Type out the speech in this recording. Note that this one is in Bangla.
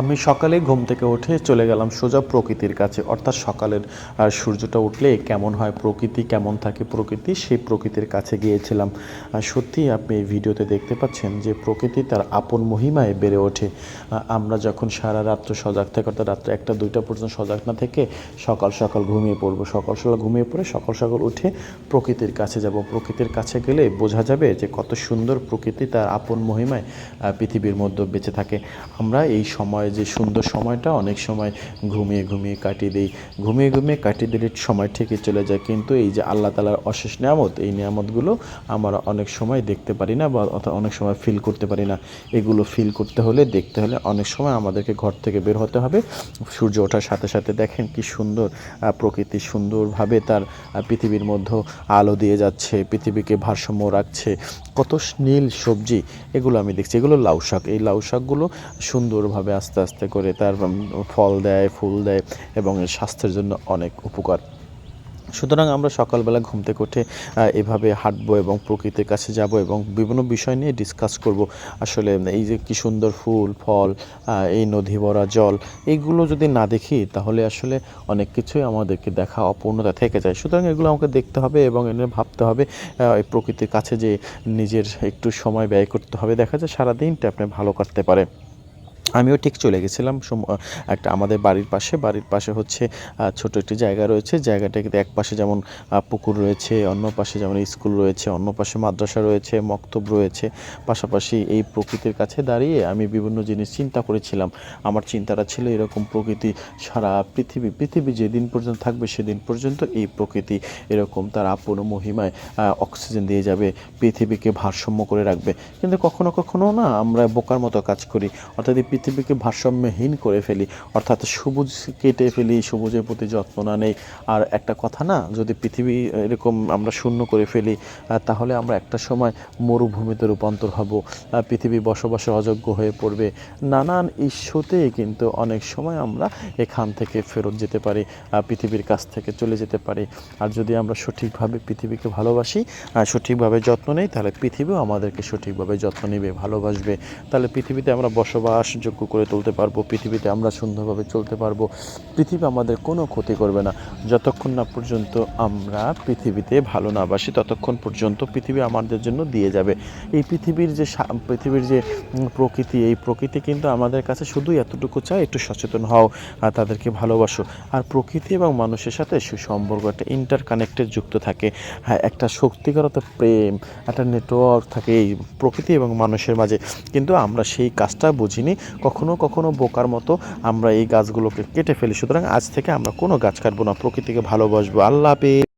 আমি সকালে ঘুম থেকে উঠে চলে গেলাম সোজা প্রকৃতির কাছে। অর্থাৎ সকালের সূর্যটা উঠলে কেমন হয়, প্রকৃতি কেমন থাকে, প্রকৃতি সেই প্রকৃতির কাছে গিয়েছিলাম। সত্যি আপনি এই ভিডিওতে দেখতে পাচ্ছেন যে প্রকৃতি তার আপন মহিমায় বেড়ে ওঠে। আমরা যখন সারা রাত্র সজাগ থাকি, অর্থাৎ রাত্র একটা, দুইটা পর্যন্ত সজাগ না থেকে সকাল সকাল ঘুমিয়ে পড়ব। সকাল সকাল ঘুমিয়ে পড়ে সকাল সকাল উঠে প্রকৃতির কাছে যাব। প্রকৃতির কাছে গেলে বোঝা যাবে যে কত সুন্দর প্রকৃতি তার আপন মহিমায় পৃথিবীর মধ্যে বেঁচে থাকে। আমরা এই সময় যে সুন্দর সময়টা অনেক সময় ঘুমিয়ে ঘুমিয়ে কাটিয়ে দিই। ঘুমিয়ে ঘুমিয়ে কাটিয়ে দিলে সময় ঠিকই চলে যায়। কিন্তু এই যে আল্লাহ তালার অশেষ নিয়ামত, এই নিয়ামতগুলো আমরা অনেক সময় দেখতে পারি না বা অনেক সময় ফিল করতে পারি না। এগুলো ফিল করতে হলে, দেখতে হলে অনেক সময় আমাদেরকে ঘর থেকে বের হতে হবে। সূর্য ওঠার সাথে সাথে দেখেন কি সুন্দর প্রকৃতি সুন্দরভাবে তার পৃথিবীর মধ্যে আলো দিয়ে যাচ্ছে, পৃথিবীকে ভারসাম্য রাখছে। কত নীল সবজি, এগুলো আমি দেখছি। এগুলো লাউ শাক। এই লাউ শাকগুলো সুন্দরভাবে আস্তে আস্তে করে তার ফল দেয়, ফুল দেয় এবং স্বাস্থ্যের জন্য অনেক উপকার। সুতরাং আমরা সকালবেলা ঘুম থেকে উঠে এভাবে হাঁটবো এবং প্রকৃতির কাছে যাব এবং বিভিন্ন বিষয় নিয়ে ডিসকাস করব। আসলে এই যে কি সুন্দর ফুল, ফল এই নদী ভরা জল এইগুলো যদি না দেখি, তাহলে আসলে অনেক কিছুই আমাদেরকে দেখা অপূর্ণতা থেকে যায়। সুতরাং এগুলো আমাকে দেখতে হবে এবং এনে ভাবতে হবে এই প্রকৃতির কাছে যে নিজের একটু সময় ব্যয় করতে হবে। দেখা যায় সারাদিনটা আপনি ভালো করতে পারে আমিও ঠিক চলে গেছিলাম। একটা আমাদের বাড়ির পাশে বাড়ির পাশে হচ্ছে ছোট একটি জায়গা রয়েছে। জায়গাটাকে এক পাশে যেমন পুকুর রয়েছে, অন্য পাশে যেমন স্কুল রয়েছে, অন্য পাশে মাদ্রাসা রয়েছে, মক্তব রয়েছে। পাশাপাশি এই প্রকৃতির কাছে দাঁড়িয়ে আমি বিভিন্ন জিনিস চিন্তা করেছিলাম। আমার চিন্তাটা ছিল এরকম প্রকৃতি সারা পৃথিবী পৃথিবী যেদিন পর্যন্ত থাকবে সেদিন পর্যন্ত এই প্রকৃতি এরকম তার আপন মহিমায় অক্সিজেন দিয়ে যাবে, পৃথিবীকে ভারসাম্য করে রাখবে। কিন্তু কখনো কখনো না আমরা বোকার মতো কাজ করি। অর্থাৎ এই পৃথিবীকে ভারসাম্যহীন করে ফেলি, অর্থাৎ সবুজ কেটে ফেলি, সবুজের প্রতি যত্ন না নেই। আর একটা কথা না, যদি পৃথিবী এরকম আমরা শূন্য করে ফেলি তাহলে আমরা একটা সময় মরুভূমিতে রূপান্তর হব। পৃথিবী বসবাসে অযোগ্য হয়ে পড়বে। নানান ইস্যুতে কিন্তু অনেক সময় আমরা এখান থেকে ফেরত যেতে পারি পৃথিবীর কাছ থেকে চলে যেতে পারি। আর যদি আমরা সঠিকভাবে পৃথিবীকে ভালোবাসি সঠিকভাবে যত্ন নেই, তাহলে পৃথিবীও আমাদেরকে সঠিকভাবে যত্ন নেবে, ভালোবাসবে। তাহলে পৃথিবীতে আমরা বসবাসযোগ্য করে তুলতে পারব, পৃথিবীতে আমরা সুন্দরভাবে চলতে পারব, পৃথিবী আমাদের কোনো ক্ষতি করবে না। যতক্ষণ না পর্যন্ত আমরা পৃথিবীতে ভালো না বাসি, ততক্ষণ পর্যন্ত পৃথিবী আমাদের জন্য দিয়ে যাবে। এই পৃথিবীর যে পৃথিবীর যে প্রকৃতি, এই প্রকৃতি কিন্তু আমাদের কাছে শুধু এতটুকু চায়, একটু সচেতন হও আর তাদেরকে ভালোবাসো। আর প্রকৃতি এবং মানুষের সাথে সুসম্পর্ক, একটা ইন্টার কানেক্টেড যুক্ত থাকে। হ্যাঁ একটা একটা প্রেম, একটা নেটওয়ার্ক থাকে এই প্রকৃতি এবং মানুষের মাঝে। কিন্তু আমরা সেই কাজটা বুঝিনি কখনো কখনো বোকার মতো আমরা এই গাছগুলোকে কেটে ফেলি। সুতরাং আজ থেকে আমরা কোনো গাছ কাটবো না। প্রকৃতিকে ভালোবাসবো। আল্লাহ হাফেজ।